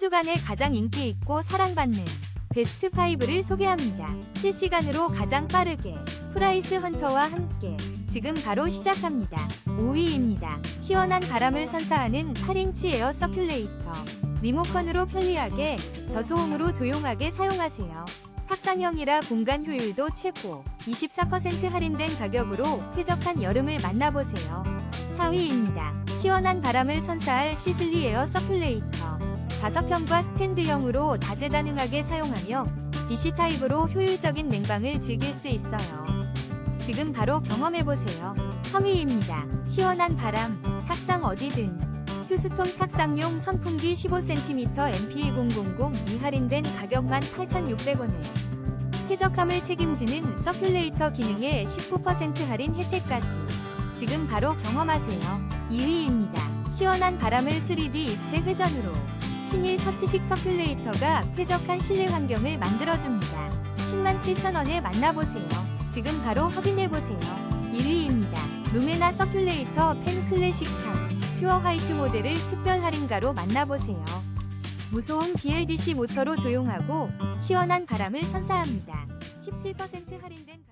주간에 가장 인기 있고 사랑받는 베스트 5를 소개합니다. 실시간으로 가장 빠르게 프라이스 헌터와 함께 지금 바로 시작합니다. 5위입니다. 시원한 바람을 선사하는 8인치 에어 서큘레이터. 리모컨으로 편리하게 저소음으로 조용하게 사용하세요. 탁상형이라 공간 효율도 최고. 24% 할인된 가격으로 쾌적한 여름을 만나보세요. 4위입니다. 시원한 바람을 선사할 시슬리 에어 서큘레이터. 좌석형과 스탠드형으로 다재다능하게 사용하며 DC 타입으로 효율적인 냉방을 즐길 수 있어요. 지금 바로 경험해보세요. 3위입니다. 시원한 바람, 탁상 어디든. 휴스톤 탁상용 선풍기 15cm MP2000 이 할인된 가격만 8,600원에 쾌적함을 책임지는 서큘레이터 기능에 19% 할인 혜택까지 지금 바로 경험하세요. 2위입니다. 시원한 바람을 3D 입체 회전으로 신일 터치식 서큘레이터가 쾌적한 실내 환경을 만들어줍니다. 107,000원에 만나보세요. 지금 바로 확인해보세요. 1위입니다. 루메나 서큘레이터 펜 클래식 3 퓨어 화이트 모델을 특별 할인가로 만나보세요. 무소음 BLDC 모터로 조용하고 시원한 바람을 선사합니다. 17% 할인된